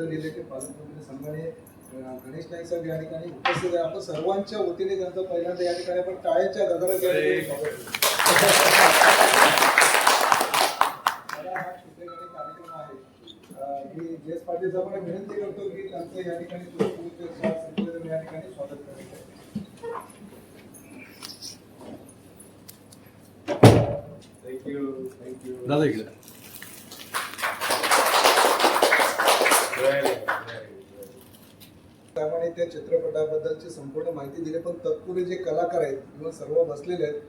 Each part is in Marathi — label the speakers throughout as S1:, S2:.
S1: पालकमंत्री गणेश नाईक साहेब या ठिकाणी उपस्थित आहे आपण सर्वांच्या वतीने त्यांचं पहिल्यांदा या ठिकाणी आपण टाळ्याच्या गजरात या कार्यक्रम आहे. मी जयस पाटील साहेबांना विनंती करतो की त्यांचं या ठिकाणी या ठिकाणी स्वागत करायचं आहे
S2: थँक्यू थँक्यू
S3: दादा इकडे.
S1: त्यामुळे त्या चित्रपटाबद्दलची संपूर्ण माहिती दिली पण तत्पूर्वी जे कलाकार आहेत किंवा सर्व बसलेले आहेत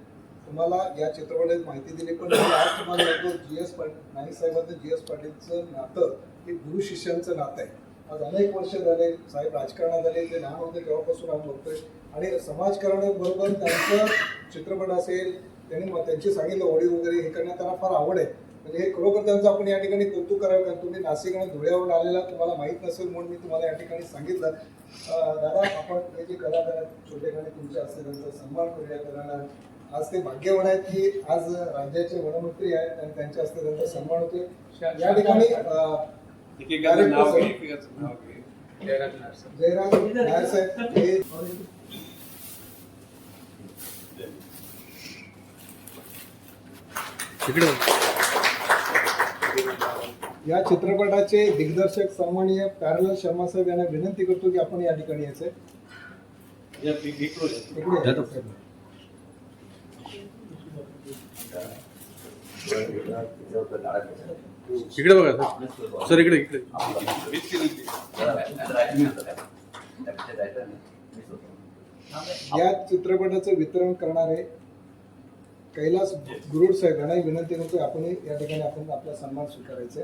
S1: तुम्हाला या चित्रपटात माहिती दिली. पण आज तुम्हाला सांगतो जी एस पाटील नाईक साहेबांचं जी एस पाटीलचं नातं हे गुरु शिष्यांचं नातं आहे. आज अनेक वर्ष झाले साहेब राजकारणात आले ते लहान होते तेव्हापासून आम्ही बघतोय. आणि समाजकारणाबरोबर त्यांचं चित्रपट असेल त्यांनी त्यांची सांगितलं ओळी वगैरे हे करण्यात त्यांना फार आवड आहे. म्हणजे हे खरोखर त्यांचं आपण या ठिकाणी कौतुक करावं कारण तुम्ही नाशिक आणि धुळ्यावरून आलेला तुम्हाला माहीत नसेल म्हणून मी तुम्हाला या ठिकाणी सांगितलं. दादा आपण हे जे कलाकार आहेत छोटेखानी तुमचे असते त्यांचा सन्मान करूया. कारण आज ते भाग्यवान आहेत की आज राज्याचे वनमंत्री आहेत आणि त्यांच्या हस्ते त्यांचा सन्मान होतोय. या ठिकाणी
S2: जयराज
S1: नायर साहेब हे
S3: इकडे
S1: या चित्रपटाचे दिग्दर्शक सन्माननीय पॅरल शर्मा साहेब यांना विनंती करतो की आपण या ठिकाणी यायचंय. इकडे
S3: बघा सर सर इकडे इकडे.
S1: या चित्रपटाचं वितरण करणारे कैलास गुरुड साहेब यांनाही विनंती करतो आपण या ठिकाणी आपण आपला सन्मान स्वीकारायचा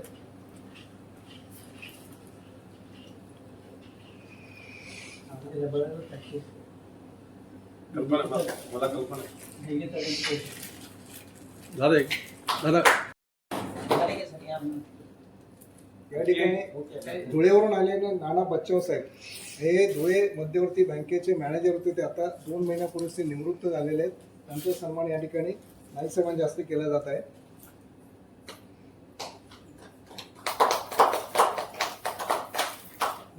S1: या ठिकाणी धुळेवरून आलेले नाना बच्चव साहेब. हे धुळे मध्यवर्ती बँकेचे मॅनेजर होते ते आता दोन महिन्यापूर्वी ते निवृत्त झालेले आहेत. त्यांचा सन्मान या ठिकाणी नाईक सन्मान जास्त केला जात आहे.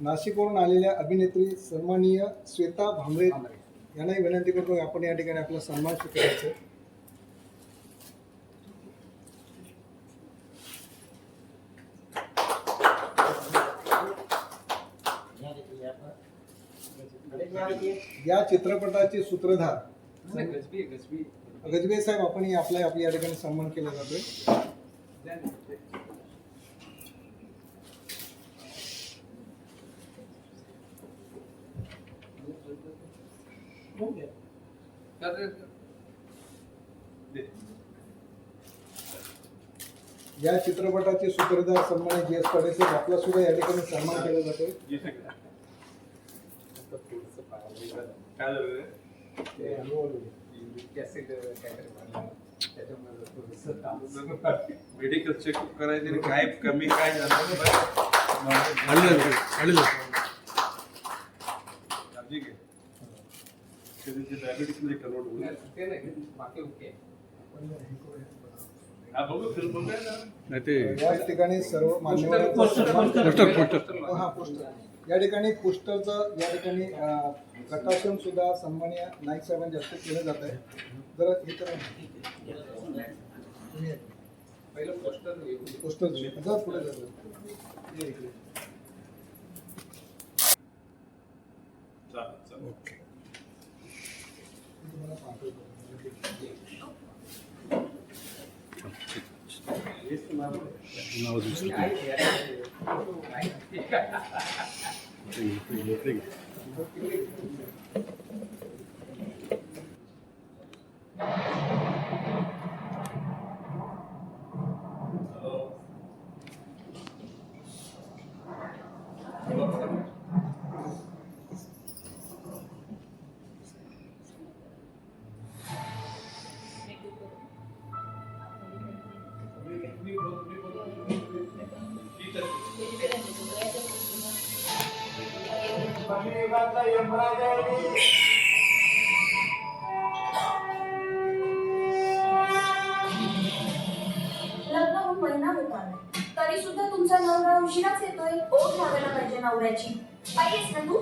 S1: नाशिकवरून आलेल्या अभिनेत्री सन्माननीय श्वेता भांबरे यांनाही विनंती करतो आपण या ठिकाणी आपला सन्मान स्वीकारायचा. या चित्रपटाचे सूत्रधार
S2: गजबी
S1: साहेब आपण आपल्या आपल्या या ठिकाणी सन्मान केला जातोय. या चित्रपटाचे सूत्रधार सन्मान जी एस पाटील साहेब आपला सुद्धा या ठिकाणी सन्मान केला जातोय.
S2: मेडिकल चेकअप करायचे काय कमी काय झालं काळजी घे डायबिटीसमध्ये कन्वर्ट होईल
S4: ते नाही बाकी ओके
S2: हा बघू फिल्म बघूया ना.
S3: नाही ते
S1: या ठिकाणी सर्व मान्यवर
S3: पोस्टर पोस्टर
S1: हा पोस्टर. या ठिकाणी पोस्टरचं या ठिकाणी प्रकाशन सुद्धा सन्माननीय नाईक साहेबांच्या हस्ते केलं जात आहे. जरा हे
S4: पहिलं पोस्टर
S1: पोस्टर पुढे. जा ये इकडे.
S2: चालेल
S1: final do estudo.
S2: Peguei, peguei,
S3: peguei. Thank you. लग्नाहून
S5: महिना होत आलाय तरी सुद्धा तुमचा नवरा उशिराच येतोय ओढ लागायला पाहिजे नवऱ्याची पाहिजेस ना तू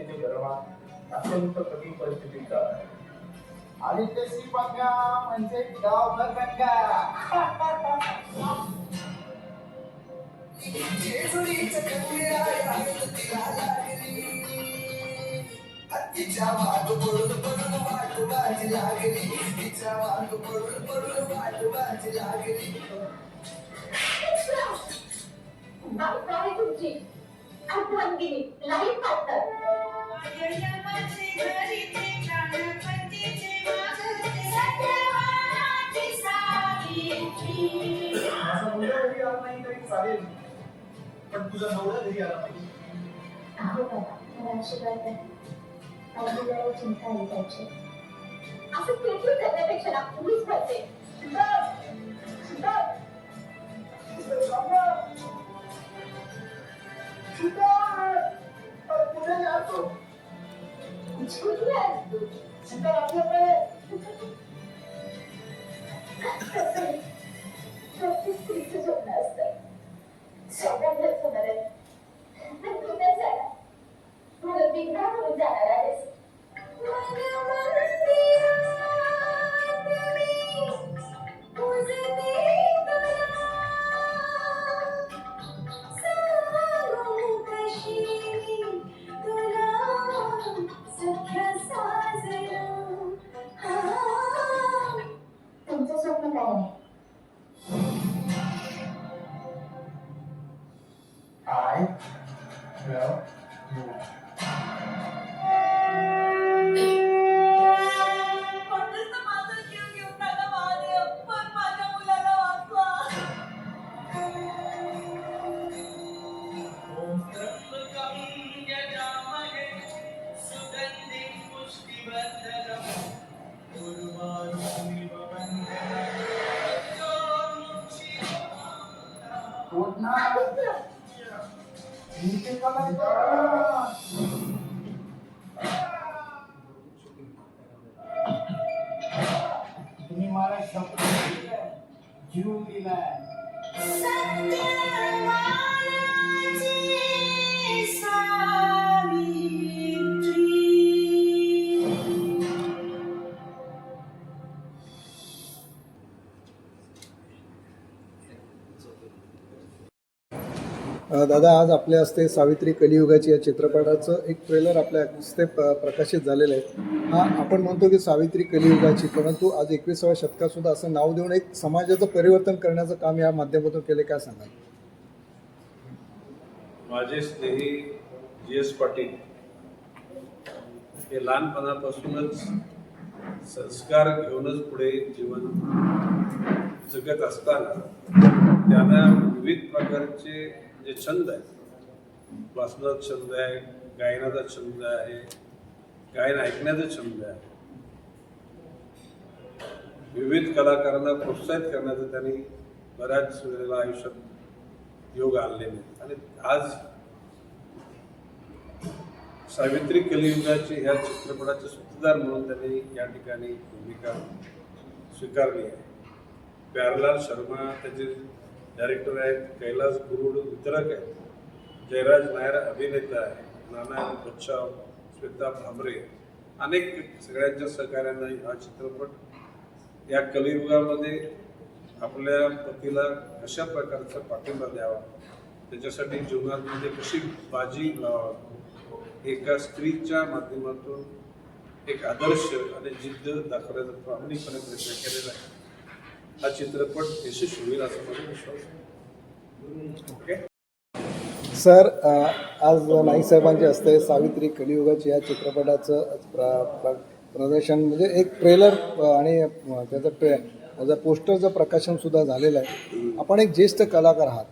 S6: आदित्यचे गरमा अत्यंत कठीण परिस्थितीत जात आहे. आदित्य सिंह बंगा म्हणजे गावभर गंगा
S5: काय तुमची अर्धांगिनी लाईफ पार्टनर
S6: माझा मुलगा घरी आला नाही तरी चालेल पण तुझा नवरा घरी आला नाही
S5: अगदी चिंता असं पेटून करण्यापेक्षा ना पोलीस भरते
S1: दादा आज आपल्या हस्ते सावित्री कलियुगाची या चित्रपटाचं एक ट्रेलर आपल्या हस्ते प्रकाशित झालेलं आहे. हा आपण म्हणतो की सावित्री कलियुगाची परंतु आज एकविसाव्या शतकात सुद्धा असं नाव देऊन एक समाजाचं परिवर्तन करण्याचं काम या माध्यमातून केले काय सांगाल?
S2: माझे स्नेही जी एस पाटील हे लहानपणापासूनच संस्कार घेऊनच पुढे जीवन जगत असताना त्यांना विविध प्रकारचे जे छंद आहे. वाचनाचा छंद आहे गायनाचा छंद आहे गायन ऐकण्याचा छंद आहे. विविध कलाकारांना प्रोत्साहित करण्याचा त्यांनी बऱ्याच वेळेला आयुष्यात योग आणलेले आणि आज सावित्री कलियुगाचे ह्या चित्रपटाचे सूत्रधार म्हणून त्यांनी या ठिकाणी भूमिका स्वीकारली आहे. प्यारलाल शर्मा त्याचे डायरेक्टर आहेत कैलास गुरुड वितरक आहेत. जयराज नायर अभिनेता आहे. नाना बच्चाव श्वेता भामरे. अनेक सगळ्यांच्या सहकार्यानं हा चित्रपट या कलियुगामध्ये आपल्या पतीला कशा प्रकारचा पाठिंबा द्यावा? त्याच्यासाठी जीवनामध्ये कशी बाजी लावावी? एका स्त्रीच्या माध्यमातून एक आदर्श आणि जिद्द दाखवण्याचा प्रामाणिकपणे प्रयत्न केलेला आहे. हा चित्रपट यशस्वी होईल असा माझा विश्वास आहे. ओके?
S1: सर आज नाईक साहेबांच्या हस्ते सावित्री कलियुगाची या चित्रपटाचं प्र, प्र, प्रदर्शन म्हणजे एक ट्रेलर आणि त्याचं ट्रे माझं पोस्टरचं प्रकाशन सुद्धा झालेलं आहे. आपण एक ज्येष्ठ कलाकार आहात.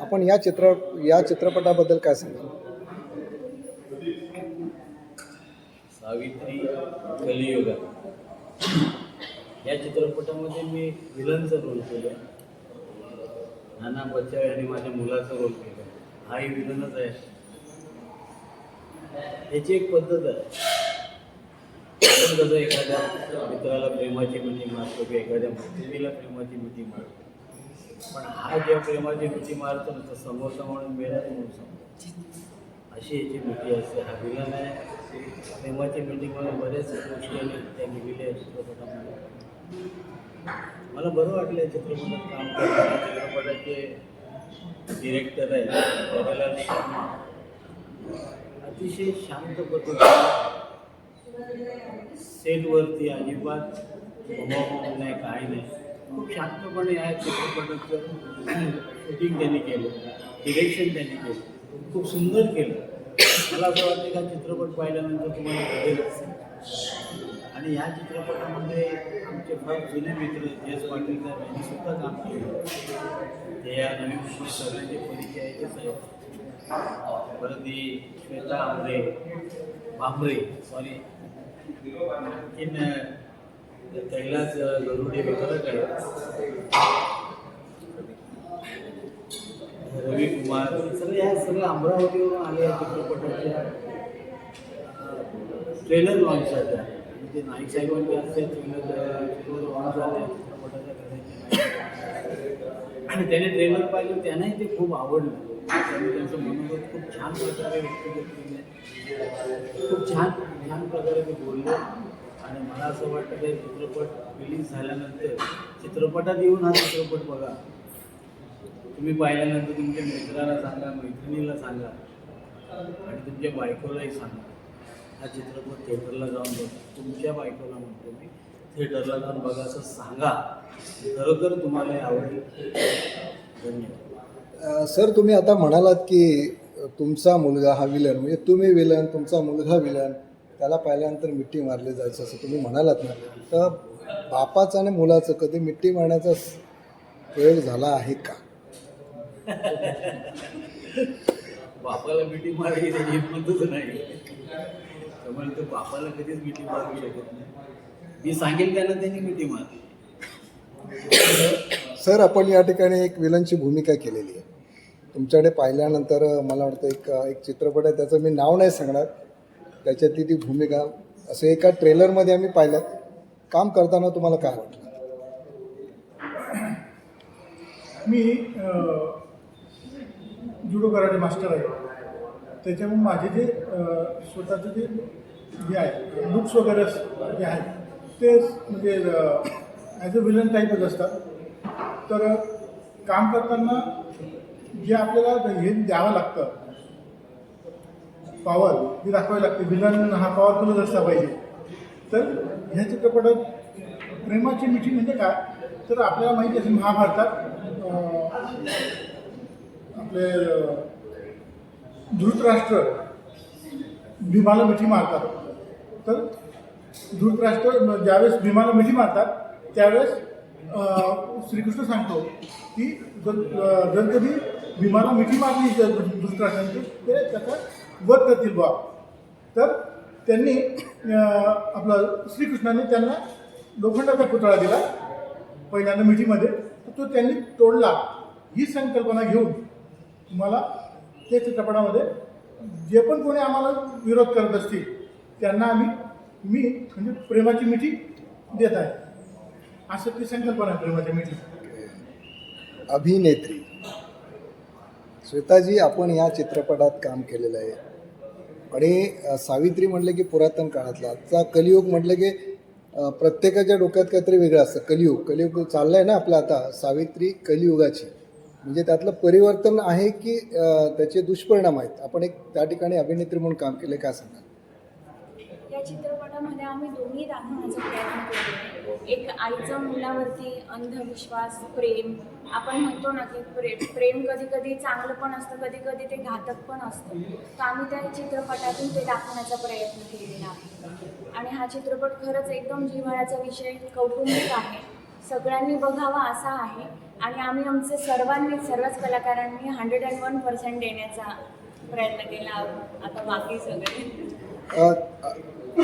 S1: आपण या चित्र या चित्रपटाबद्दल काय सांगाल?
S7: सावित्री कलियुगा. या चित्रपटामध्ये मी विलनचा रोल केला नाना बच्चा यांनी माझ्या मुलाचा रोल केला हाही विलनच आहे. याची एक पद्धत आहे. आपण कसं एखाद्या मित्राला प्रेमाची मिठी मारतो किंवा एखाद्या मैत्रिणीला प्रेमाची मिठी मारतो पण हा जेव्हा प्रेमाची मिठी मारतो ना तर समोरचा म्हणून मेला म्हणून समोर अशी याची मिठी असते. हा विलन आहे. प्रेमाची मिटिंगमध्ये बऱ्याच गोष्टी त्या लिहिलेल्या चित्रपटामध्ये. मला बरं वाटलं या चित्रपटात काम करायला चित्रपटाचे डिरेक्टर आहेत. प्यारेलाल शर्मा अतिशय शांत पद्धतीने सेटवरती अजिबात घुमावून नाही काही नाही. खूप शांतपणे या चित्रपटाचं शूटिंग त्यांनी केलं. डिरेक्शन त्यांनी केलं. खूप सुंदर केलं. मला असं वाटतं का चित्रपट पाहिल्यानंतर तुम्हाला कळेलच. आणि या चित्रपटामध्ये आमचे फार जुने मित्र एस पाटील साहेब यांनी सुद्धा काम केलं. ते या नवीन पिढी सगळ्यांचे परिचय आहे आहेत. परत ही श्वेता आंबरे भांबरे सॉरी आणखीन कैलास गरुडे वगैरे आहेत रवी कुमार सगळे ह्या सगळ्या अमरावतीवरून आले या चित्रपटाच्या ट्रेलर लॉन्च झाल्या. ते नाईक साहेबांचे असते ट्रेलर आणि त्याने ट्रेलर पाहिलं त्यांनाही ते खूप आवडलं. त्यांनी त्यांचं मनोगत खूप छान प्रकारे व्यक्त केले खूप छान छान प्रकारे ते बोललं. आणि मला असं वाटतं की चित्रपट रिलीज झाल्यानंतर चित्रपटात येऊन हा चित्रपट बघा. तुम्ही पाहिल्यानंतर तुमच्या मित्राला सांगा मैत्रिणीला सांगा. आणि तुमच्या बायकोलाही सांगा. हा चित्रपट थिएटरला जाऊन बघा तुमच्या बायकोला म्हणतो मी थिएटरला जाऊन बघा असं सांगा. खरोखर तुम्हाला आवडेल. धन्यवाद.
S1: सर तुम्ही आता म्हणालात की तुमचा मुलगा हा विलन म्हणजे तुम्ही विलन तुमचा मुलगा विलन त्याला पाहिल्यानंतर मिठी मारली जायचं असं तुम्ही म्हणालात ना. तर बापाचं आणि मुलाचं कधी मिठी मारण्याचा प्रयोग झाला आहे का?
S7: बापाला त्याची हिंमतच नाही. त्यामुळे तो बापाला कधीच मिठी मारू शकत नाही. मी सांगेल त्यांना त्यांनी मिठी मारली?
S1: सर आपण या ठिकाणी एक विलनची भूमिका केलेली आहे. तुमच्याकडे पाहिल्यानंतर मला वाटतं एक एक चित्रपट आहे त्याचं मी नाव नाही सांगणार. त्याच्यातली ती भूमिका असं एका ट्रेलरमध्ये आम्ही पाहिलं काम करताना तुम्हाला काय वाटलं
S8: मी जुडो कराटे मास्टर आहे. त्याच्यामुळे माझे जे स्वतःचं जे जे आहे लुक्स वगैरे जे आहेत ते म्हणजे ॲज अ विलन टाईपच असतात. तर काम करताना जे आपल्याला हे द्यावं लागतं पॉवर जी दाखवावी लागते. विलन हा पॉवरफुलच असला पाहिजे. तर ह्या चित्रपटात प्रेमाची मिठी म्हणजे काय? तर आपल्याला माहिती असेल महाभारतात आपले धृतराष्ट्र भीमाला मिठी मारतात. तर धृतराष्ट्र ज्यावेळेस भीमाला मिठी मारतात त्यावेळेस श्रीकृष्ण सांगतो की जर जर कधी भीमाला मिठी मारली धृतराष्ट्रांची ते त्याचा वध करतील बा तर त्यांनी आपला आपलं श्रीकृष्णाने त्यांना लोखंडाचा पुतळा दिला पहिल्यांदा मिठीमध्ये. तर तो त्यांनी तोडला. ही संकल्पना घेऊन तुम्हाला त्या चित्रपटामध्ये जे पण कोणी आम्हाला विरोध करत असतील त्यांना आम्ही मी म्हणजे प्रेमाची मिठी देत आहे. असं ती संकल्पना आहे प्रेमाची मिठी.
S1: अभिनेत्री. श्वेताजी आपण या चित्रपटात काम केलेलं आहे. आणि सावित्री म्हटलं की पुरातन काळातला. आजचा कलियुग म्हटलं की प्रत्येकाच्या डोक्यात काहीतरी वेगळं असतं. कलियुग. कलियुग चाललं आहे ना आपलं आता. सावित्री कलियुगाची. म्हणजे त्यातलं परिवर्तन आहे की त्याचे दुष्परिणाम आहेत? आपण एक त्या ठिकाणी अभिनेत्री म्हणून काम केलं काय सांगा
S9: या चित्रपटामध्ये आम्ही दोन्ही दाखवण्याचा प्रयत्न केला एक आईचा मुलावरती अंधविश्वास प्रेम. आपण म्हणतो ना की प्रे प्रेम कधी कधी चांगलं पण असतं कधी कधी ते घातक पण असतं. तर आम्ही त्या चित्रपटातून ते दाखवण्याचा प्रयत्न केलेला आहे. आणि हा चित्रपट खरंच एकदम जिव्हाळ्याचा विषय कौटुंबिक आहे. सगळ्यांनी बघावा असा आहे. आणि आम्ही आमचे सर्वांनी सर्वच कलाकारांनी हंड्रेड अँड वन पर्सेंट देण्याचा प्रयत्न केला. आता बाकी सगळे.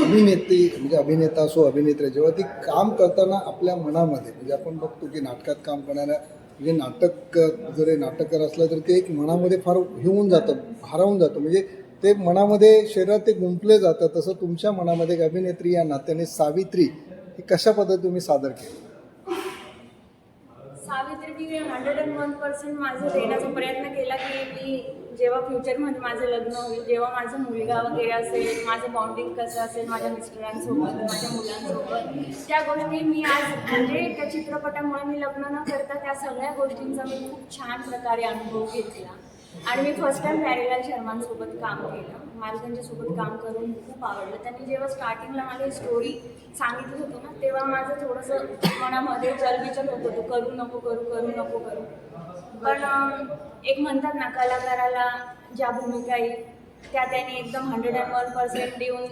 S1: अभिनेत्री म्हणजे अभिनेता असो अभिनेत्री जेव्हा ती काम करताना आपल्या मनामध्ये म्हणजे आपण बघतो की नाटकात काम करणाऱ्या म्हणजे नाटक जर नाटककार असलं तर ते एक मनामध्ये फार घेऊन होऊन जातं भारावून जातं. म्हणजे ते मनामध्ये शरीरात ते गुंपले जातं तसं तुमच्या मनामध्ये एक अभिनेत्री या नात्याने सावित्री ही कशा पद्धतीने तुम्ही सादर केली?
S9: मी हंड्रेड अँड वन पर्सेंट माझं देण्याचा प्रयत्न केला की मी जेव्हा फ्युचरमध्ये माझं लग्न होईल जेव्हा माझा मुलगा वगैरे असेल माझं बॉन्डिंग कसं असेल माझ्या मिस्टरांसोबत माझ्या मुलांसोबत त्या गोष्टी मी आज म्हणजे त्या चित्रपटामुळे मी लग्न न करता त्या सगळ्या गोष्टींचा मी खूप छान प्रकारे अनुभव घेतला. आणि मी फर्स्ट टाइम प्यारेलाल शर्मांसोबत काम केलं. मला त्यांच्यासोबत काम करून खूप आवडलं. त्यांनी जेव्हा स्टार्टिंगला मला स्टोरी सांगितली होती ना तेव्हा माझं थोडंसं मनामध्ये चलबिचल होत होतं. करू नको करू करू नको करू. पण एक म्हणतात ना कलाकाराला ज्या भूमिका येईल त्या त्याने एकदम हंड्रेड अँड वन पर्सेंट देऊन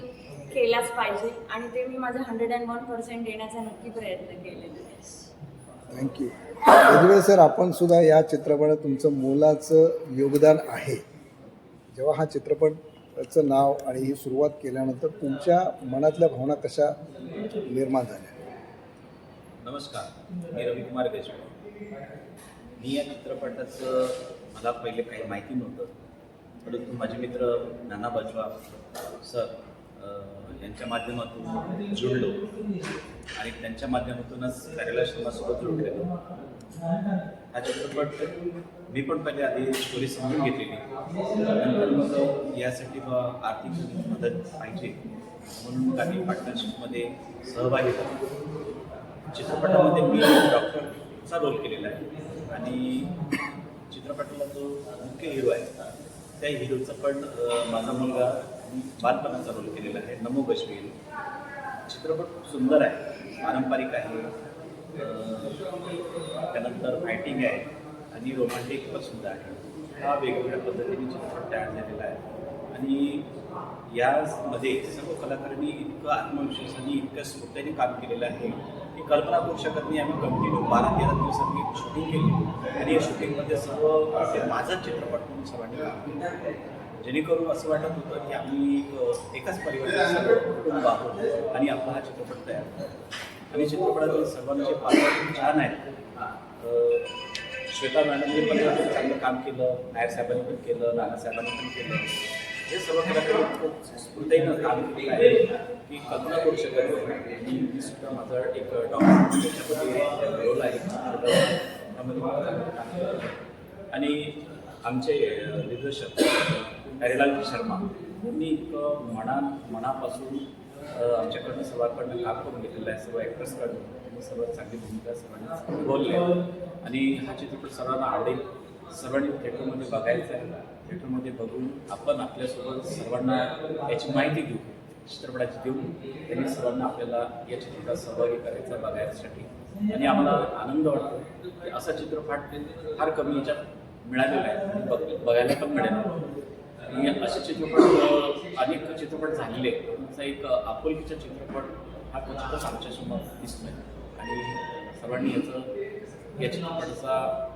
S9: केलाच पाहिजे. आणि ते मी माझं हंड्रेड अँड वन पर्सेंट देण्याचा नक्की प्रयत्न केलेला
S1: थँक्यू यदुवे सर आपण सुद्धा या चित्रपटात तुमचं मोलाचं योगदान आहे. जेव्हा हा चित्रपटाचं नाव आणि ही सुरुवात केल्यानंतर तुमच्या मनातल्या भावना कशा निर्माण झाल्या?
S10: नमस्कार मी रविकुमार देशमुख. मी या चित्रपटाचं मला पहिले काही माहिती नव्हतं. परंतु माझे मित्र नाना बाजवा सर यांच्या माध्यमातून जुळलो. आणि त्यांच्या माध्यमातूनच कार्यालय श्रमासोबत जोडलेलो हा चित्रपट मी पण पहिले आधी स्टोरी समजून घेतलेली. नंतर मग यासाठी आर्थिक मदत पाहिजे. म्हणून मग आम्ही पार्टनरशिपमध्ये सहभागी झालो. चित्रपटामध्ये मी डॉक्टरचा रोल केलेला आहे. आणि चित्रपटाला जो मुख्य हिरो आहे त्या हिरोचा पण माझा मुलगा मी बालपणाचा रोल केलेला आहे. नमो बशवील चित्रपट खूप सुंदर आहे. पारंपरिक आहे. त्यानंतर फायटिंग आहे. आणि रोमांटिक पण सुद्धा आहे. हा वेगवेगळ्या पद्धतीने चित्रपट तयार झालेला आहे. आणि यामध्ये सर्व कलाकारांनी इतकं आत्मविश्वासाने इतक्या स्फूर्तीने काम केलेलं आहे की कल्पना करू शकत नाही. आम्ही कंटिन्यू बारा तेरा दिवस शूटिंग केली. आणि या शूटिंगमध्ये सर्व माझाच चित्रपट म्हणून सर्वांनी काम केलं. जेणेकरून असं वाटत होतं की आम्ही एकाच परिवाराचे कुटुंब आहोत आणि आपला हा चित्रपट तयार आणि चित्रपटातील सर्वांचे पात्र खूप छान आहेत श्वेता मॅडमने पण चांगलं काम केलं नायर साहेबांनी पण केलं नाना साहेबांनी पण केलं. हे सर्व कलाकार खूप स्फूर्तीनं काम केलेलं आहे की कल्पना करू शकत नाही. मी सुद्धा माझा एक डॉक्टर त्याच्यामध्ये रोल आहे. त्यामध्ये आणि आमचे दिग्दर्शक हरिलाल शर्मा यांनी इतकं मना मनापासून आमच्याकडनं सर्वांकडनं काम करून घेतलेलं आहे. सर्व ॲक्टर्सकडनं त्यांनी चांगली भूमिका सर्वांनी निभावली आहे. आणि हा चित्रपट सर्वांना आवडेल. सर्वांनी थिएटरमध्ये बघायचा आहे. थिएटरमध्ये बघून आपण आपल्यासोबत सर्वांना याची माहिती देऊ. चित्रपटाची देऊन त्यांनी सर्वांना आपल्याला या चित्रपटात सहभागी करायचा बघायसाठी. आणि आम्हाला आनंद वाटतो की असा चित्रपट फार कमी याच्यात मिळालेला आहे. बघ बघायला पण मिळेल. आणि असे चित्रपट अनेक चित्रपट झालेले आहेत. त्याचा एक आपुलकीचा चित्रपट हा क्वचितच आमच्यासमोर दिसतोय. आणि सर्वांनी याचं या चित्रपटाचा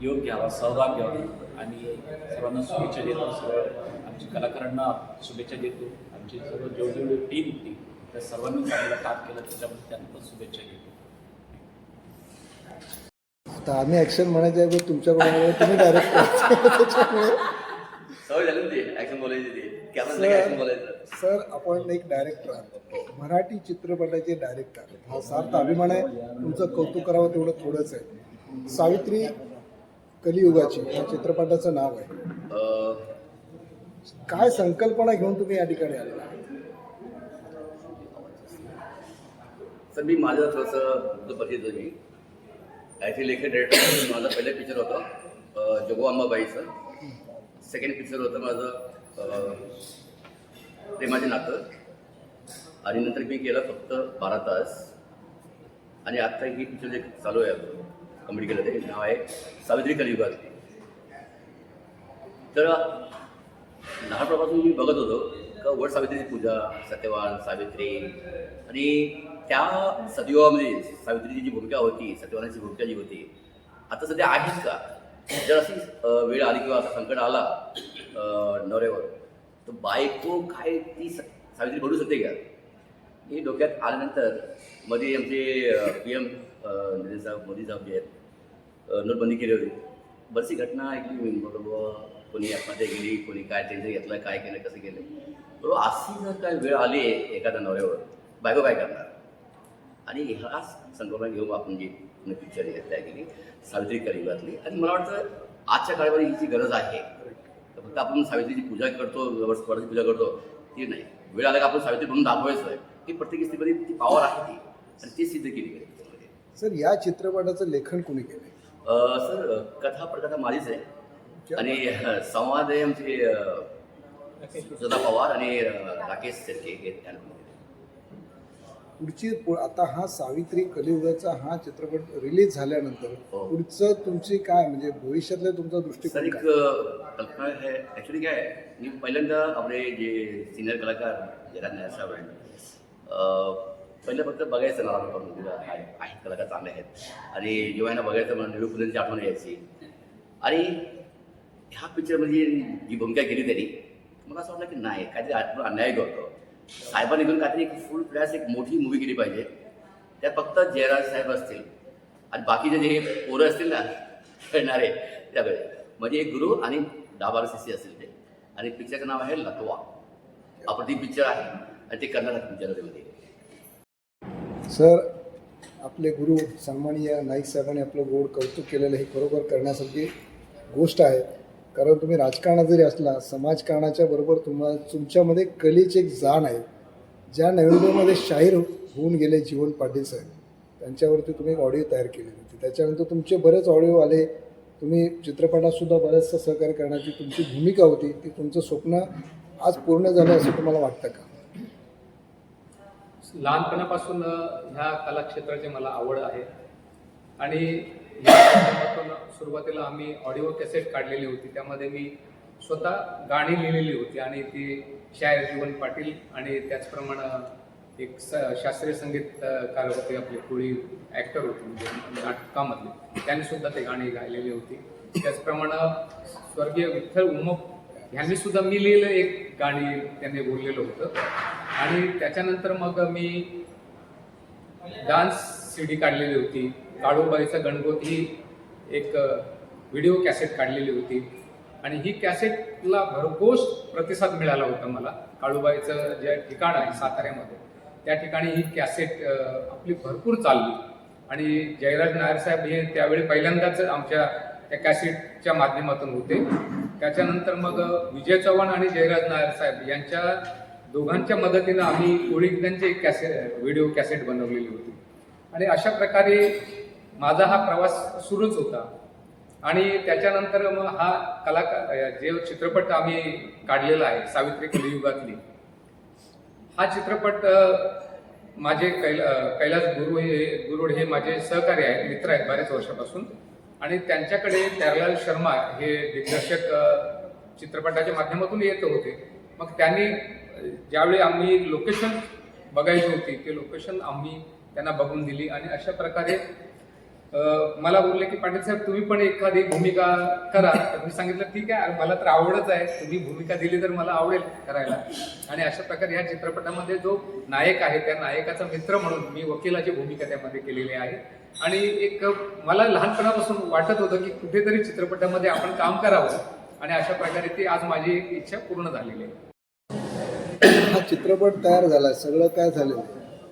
S10: योग घ्यावा सहभाग घ्यावा. आणि सर्वांना शुभेच्छा देतो. सर्व आमच्या कलाकारांना शुभेच्छा देतो. आमची सर्व जेवढी टीम होती. त्या सर्वांनी चांगलं काम केलं त्याच्यामध्ये त्यांना पण शुभेच्छा देतो.
S1: आता आम्ही ॲक्शन म्हणायच्या तुमच्याकडून तुम्ही डायरेक्ट त्याच्यामुळे
S11: सवय झाली ना ती. ऍक्शन बोलायची ती कॅमेरा ऍक्शन बोलायचं.
S1: सर आपण एक डायरेक्टर आहात. मराठी चित्रपटाचे डायरेक्टर आहात. हा सार्थ अभिमान आहे. तुमचं कौतुक करावं तेवढं थोडंच आहे. सावित्री कलियुगाची या चित्रपटाचं नाव आहे. काय संकल्पना घेऊन तुम्ही या ठिकाणी आहात?
S11: सर मी माझं थोडंसं होतो. मी ॲक्च्युली लेखन डिरेक्टर माझा पहिला पिक्चर होता. जगो अंबाबाईचं सेकंड पिक्चर होतं माझं प्रेमाचे नातं. आणि नंतर मी केलं फक्त बारा तास. आणि आत्ता ही पिक्चर जे चालू आहे कंप्लीट कॉमेडी केलं ते नाव आहे सावित्री कलियुगात. तर लहानपणापासून मी बघत होतो का वड सावित्रीची पूजा सत्यवान सावित्री. आणि त्या सदयुगामध्ये सावित्रीची जी भूमिका होती सत्यवानाची भूमिका जी होती आता सध्या आहेच का? जर अशी वेळ आली किंवा असा संकट आला नवऱ्यावर तर बायको काय ती सावित्री बनू शकते का? हे डोक्यात आल्यानंतरमध्ये आमचे पी एम नरेंद्र साहेब मोदी साहेब जे आहेत नोटबंदी केली होती. बरीचशी घटना ऐकली बरोबर कोणी आत्महत्या केली कोणी काय टेन्शन घेतलं काय केलं कसं केलं. बरोबर अशी जर काय वेळ आली एखाद्या नवऱ्यावर बायको काय करणार? आणि ह्या संकल्पना घेऊन आपण जी पिक्चर तयार केली सावित्री कलियुगातली आणि मला वाटतं आजच्या काळामध्ये ही जी गरज आहे तर फक्त आपण सावित्रीची पूजा करतो वरची पूजा करतो ती नाही. वेळ आला का आपण सावित्री म्हणून दाखवायचं आहे की प्रत्येक स्त्रीमध्ये ती पावर आहे. ती आणि ती सिद्ध केली गेली. त्याच्यामध्ये
S1: सर या चित्रपटाचं लेखन कोणी केलं
S11: सर कथा प्रकथा माझीच आहे. आणि संवाद आहे आमचे सुधा पवार आणि राकेश शेट्टे हे.
S1: पुढची आता हा सावित्री कलियुगाचा हा चित्रपट रिलीज झाल्यानंतर
S11: हो.
S1: पुढचं तुमची काय म्हणजे भविष्यातलं तुमचा दृष्टिकोन
S11: एक कल्पना आहे ॲक्च्युली काय मी पहिल्यांदा आपले जे सिनियर कलाकार जयराज नायर साहेब आहेत अ, पहिलं फक्त बघायचं नारा करून आहेत कलाकार चांगले आहेत. आणि जेव्हा यांना बघायचं मला निळू फुलेंची आठवण यायची. आणि ह्या पिक्चरमध्ये जी भूमिका केली त्यांनी मला असं वाटलं की नाही काहीतरी आपण अन्याय करतो. साहेबांनी घेऊन काहीतरी एक फुल फ्लॅश एक मोठी मूवी केली पाहिजे. त्यात फक्त जयराज साहेब असतील. आणि बाकीचे जे पोरं असतील ना खेळणारे त्यावेळेस म्हणजे एक गुरु आणि डाबार शिष्य असतील ते. आणि पिक्चरचं नाव आहे लकवा अप्रतिम पिक्चर आहे आणि ते कर्नाटक पिक्चर होते.
S1: सर आपले गुरु सन्माननीय नाईक साहेबांनी आपलं गोड कौतुक केलेलं हे खरोखर करण्यासारखी गोष्ट आहे. कारण तुम्ही राजकारणात जरी असला समाजकारणाच्या बरोबर तुम्हाला तुमच्यामध्ये कलेची एक जाण आहे. ज्या नोव्हेंबरमध्ये शाहीर होऊन गेले जीवन पाटील साहेब त्यांच्यावरती तुम्ही एक ऑडिओ तयार केली होती. त्याच्यानंतर तुमचे बरेच ऑडिओ आले. तुम्ही चित्रपटातसुद्धा सुद्धा सहकार्य करण्याची तुमची भूमिका होती. ती तुमचं स्वप्न आज पूर्ण झालं असं तुम्हाला वाटतं का?
S4: लहानपणापासून ह्या ह्या कलाक्षेत्राची मला आवड आहे. आणि सुरुवातीला आम्ही ऑडिओ कॅसेट काढलेली होती. त्यामध्ये मी स्वतः गाणी लिहिलेली होती आणि ती शायर जीवन पाटील आणि त्याचप्रमाणे एक स शास्त्रीय संगीतकार होते आपले कोळी ॲक्टर होते म्हणजे नाटकामधले. त्यांनी सुद्धा ते गाणी गायलेली होती. त्याचप्रमाणे स्वर्गीय विठ्ठल उमप ह्यांनी सुद्धा मी लिहिलं एक गाणी त्यांनी बोललेलं होतं. आणि त्याच्यानंतर मग मी डान्स सी डी काढलेली होती. काळूबाईचा गणगोत ही एक व्हिडिओ कॅसेट काढलेली होती. आणि ही कॅसेटला भरघोस प्रतिसाद मिळाला होता मला. काळूबाईचं जे ठिकाण आहे साताऱ्यामध्ये त्या ठिकाणी ही कॅसेट आपली भरपूर चालली. आणि जयराज नायर साहेब हे त्यावेळी पहिल्यांदाच आमच्या त्या कॅसेटच्या माध्यमातून होते. त्याच्यानंतर मग विजय चव्हाण आणि जयराज नायर साहेब यांच्या दोघांच्या मदतीनं आम्ही कोळीगीतांची एक कॅसेट व्हिडिओ कॅसेट बनवलेली होती. आणि अशा प्रकारे माझा हा प्रवास सुरूच होता. आणि त्याच्यानंतर मग हा कलाकार जे चित्रपट आम्ही काढलेला आहे सावित्री कलियुगातली. हा चित्रपट माझे कैला कैलास गुरु हे गुरुड हे माझे सहकारी आहेत मित्र आहेत बऱ्याच वर्षापासून. आणि त्यांच्याकडे प्यारलाल शर्मा हे दिग्दर्शक चित्रपटाच्या माध्यमातून येत होते. मग त्यांनी ज्यावेळी आम्ही लोकेशन बघायची होती ते लोकेशन आम्ही त्यांना बघून दिली. आणि अशा प्रकारे मला बोलले की पाटील साहेब तुम्ही पण एखादी भूमिका करा. तर मी सांगितलं ठीक आहे मला तर आवडच आहे. तुम्ही भूमिका दिली तर मला आवडेल करायला. आणि अशा प्रकारे ह्या चित्रपटामध्ये जो नायक आहे त्या नायकाचा मित्र म्हणून मी वकिलाची भूमिका त्यामध्ये केलेली आहे. आणि एक मला लहानपणापासून वाटत होतं की कुठेतरी चित्रपटामध्ये आपण काम करावं. आणि अशा प्रकारे ती आज माझी इच्छा पूर्ण झालेली आहे.
S1: हा चित्रपट तयार झाला. सगळं काय झालं?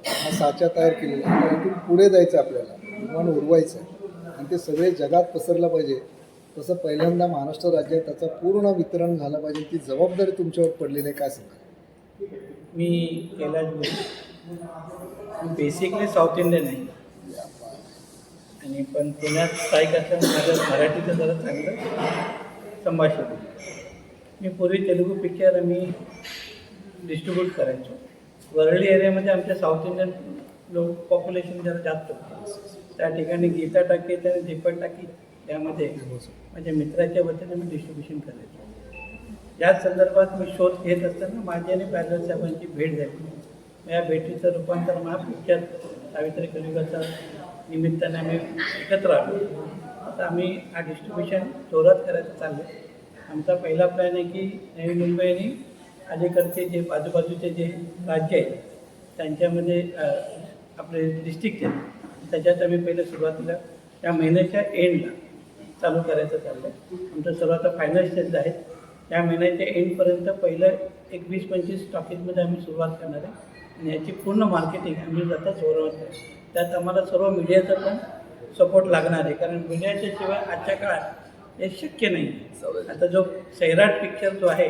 S1: हा साचा तयार केलेला आहे. पुढे जायचं आपल्याला. विमान उडवायचं आहे. आणि ते सगळे जगात पसरलं पाहिजे. तसं पहिल्यांदा महाराष्ट्र राज्यात त्याचं पूर्ण वितरण झालं पाहिजे. ती जबाबदारी तुमच्यावर पडलेली आहे काय सांगा
S12: मी कैलाश बेसिकली साऊथ इंडियन आहे. आणि पण पुण्यात स्थायिक असल्यामुळे माझं मराठीचं जरा चांगलं संभाषण मी पूर्वी तेलुगू पिक्चर आम्ही डिस्ट्रीब्यूट करायचो. वरळी एरियामध्ये आमच्या साऊथ इंडियन लोक पॉप्युलेशन जरा जास्त होतं. त्या ठिकाणी गीता टाकी आणि दीपक टाकी यामध्ये माझ्या मित्राच्या वतीने मी डिस्ट्रीब्युशन करायचो. याच संदर्भात मी शोध घेत असताना माझी आणि पॅरल साहेबांची भेट झाली. या भेटीचं रूपांतर महापुरुषात सावित्री कलिगाच्या निमित्ताने आम्ही एकत्र आलो. आता आम्ही हा डिस्ट्रीब्युशन जोरात करायचं चाललं आमचा पहिला प्लॅन आहे की नवी मुंबई आणि अलीकडचे जे आजूबाजूचे जे राज्य आहेत त्यांच्यामध्ये आपले डिस्ट्रिक्ट आहेत त्याच्यात आम्ही पहिले सुरुवातीला या महिन्याच्या एंडला चालू करायचं चाललं आहे आमचं सर्व आता फायनल स्टेज आहे. या महिन्याच्या एंडपर्यंत पहिलं एक वीस पंचवीस टॉकीजमध्ये आम्ही सुरुवात करणार आहे. आणि याची पूर्ण मार्केटिंग आम्ही जाता जोरावर आहे. त्यात आम्हाला सर्व मीडियाचा पण सपोर्ट लागणार आहे. कारण मीडियाच्या शिवाय आजच्या काळात हे शक्य नाही. आता जो सैराट पिक्चर जो आहे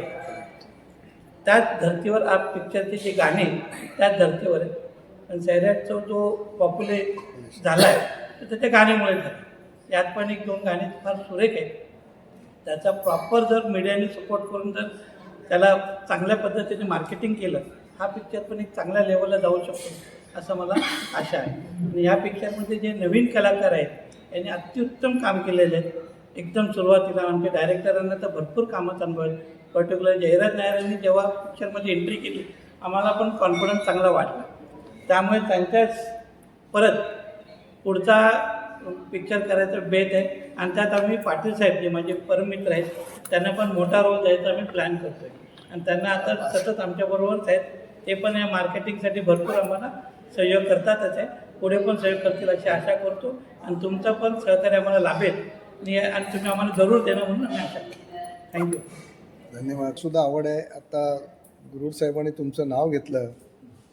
S12: त्याच धर्तीवर आज पिक्चरचे जे गाणे त्याच धर्तीवर आहे. पण सैराटचा जो पॉप्युलर झाला आहे तर त्याच्या गाण्यामुळे झालं. यात पण एक दोन गाणे फार सुरेख आहेत. त्याचा प्रॉपर जर मीडियाने सपोर्ट करून जर त्याला चांगल्या पद्धतीने मार्केटिंग केलं हा पिक्चर पण एक चांगल्या लेवलला जाऊ शकतो असं मला आशा आहे. आणि ह्या पिक्चरमध्ये जे नवीन कलाकार आहेत यांनी अत्युत्तम काम केलेले आहेत एकदम सुरुवातीला आमच्या डायरेक्टरांना तर भरपूर कामाचा अनुभव आहे पर्टिक्युलर जयराज नायरांनी जेव्हा पिक्चरमध्ये एंट्री केली आम्हाला पण कॉन्फिडन्स चांगला वाटला. त्यामुळे त्यांच्याच परत पुढचा पिक्चर करायचं बेत आहे. आणि त्यात आम्ही पाटील साहेब जे माझे परममित्र आहेत त्यांना पण मोठा रोल द्यायचा आम्ही प्लॅन करतो आहे आणि त्यांना आता सतत आमच्याबरोबरच आहेत. ते पण या मार्केटिंगसाठी भरपूर आम्हाला सहयोग करतातच आहे. पुढे पण सहयोग करतील अशी आशा करतो. आणि तुमचं पण सहकार्य आम्हाला लाभेल. आणि आणि तुम्ही आम्हाला जरूर देणं म्हणून आम्ही आशा करतो. थँक्यू
S1: धन्यवाद. सुद्धा आवड आहे. आता गुरु साहेबांनी तुमचं नाव घेतलं.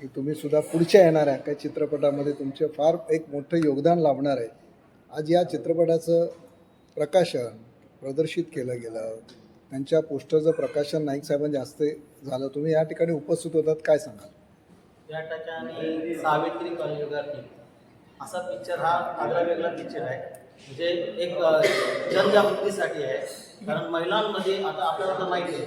S1: की तुम्ही सुद्धा पुढच्या येणाऱ्या काही चित्रपटामध्ये तुमचे फार एक मोठं योगदान लाभणार आहे. आज या चित्रपटाचं प्रकाशन प्रदर्शित केलं गेलं. त्यांच्या पोस्टरचं प्रकाशन नाईक साहेबांच्या हस्ते झालं. तुम्ही या ठिकाणी उपस्थित होतात काय सांगाल?
S13: या ठिकाणी सावित्री कलियुगातील असा पिक्चर हा आगळा वेगळा पिक्चर आहे. म्हणजे एक जनजागृतीसाठी आहे. कारण महिलांमध्ये आता आपल्याला तर माहिती आहे.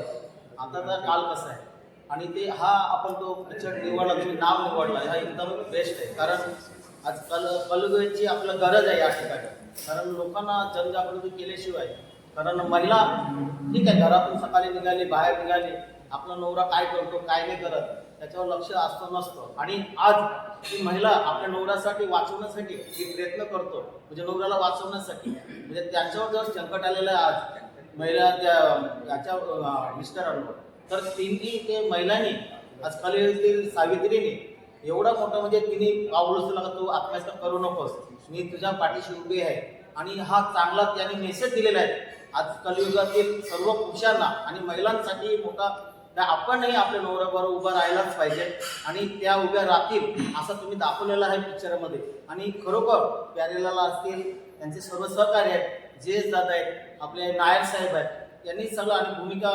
S13: आताचा काल कसा आहे? आणि ते हा आपण तो पिक्चर निवडला तुम्ही नाव निवडला हा एकदम बेस्ट आहे. कारण आजकाल कलगची आपलं गरज आहे या ठिकाणी. कारण लोकांना जनजागृती केल्याशिवाय कारण महिला ठीक आहे घरातून सकाळी निघाली बाहेर निघाली आपला नवरा काय करतो काय नाही करत त्याच्यावर लक्ष असतं नसतं. आणि आज ती महिला आपल्या नवऱ्यासाठी वाचवण्यासाठी जी प्रयत्न करतो म्हणजे नवऱ्याला वाचवण्यासाठी. म्हणजे त्यांच्यावर जर संकट आलेलं आहे आज महिला त्या याच्या मिस्टरांवर तर तिन्ही ते महिलांनी आज खाली सावित्रीने एवढा मोठा म्हणजे तिने पाऊल उचलला का तू आत्महत्या करू नकोस. मी तुझ्या पाठीशी उभी आहे. आणि हा चांगला त्याने मेसेज दिलेला आहे. आज कलियुगातील सर्व पुरुषांना आणि महिलांसाठी मोठा आपणही आपल्या नवऱ्याबरोबर उभा राहायलाच पाहिजे. आणि त्या उभ्या राहतील असं तुम्ही दाखवलेलं आहे पिक्चरमध्ये आणि खरोखर प्यारेलाला असतील त्यांचे सर्व सहकार्य आहेत जे जात आहेत आपले नायक साहेब आहेत यांनी सगळं आणि भूमिका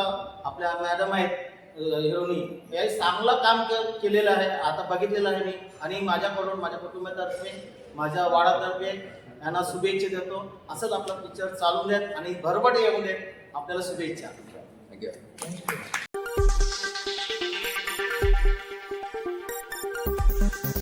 S13: आपल्या मॅडम आहेत हिरोनी यांनी चांगलं काम केलेलं आहे. आता बघितलेलं आहे मी. आणि माझ्याकडून माझ्या कुटुंबातर्फे माझ्या वाडातर्फे यांना शुभेच्छा देतो. असंच आपला पिक्चर चालू देत आणि भरभट येऊ देत आपल्याला शुभेच्छा.
S11: थँक्यू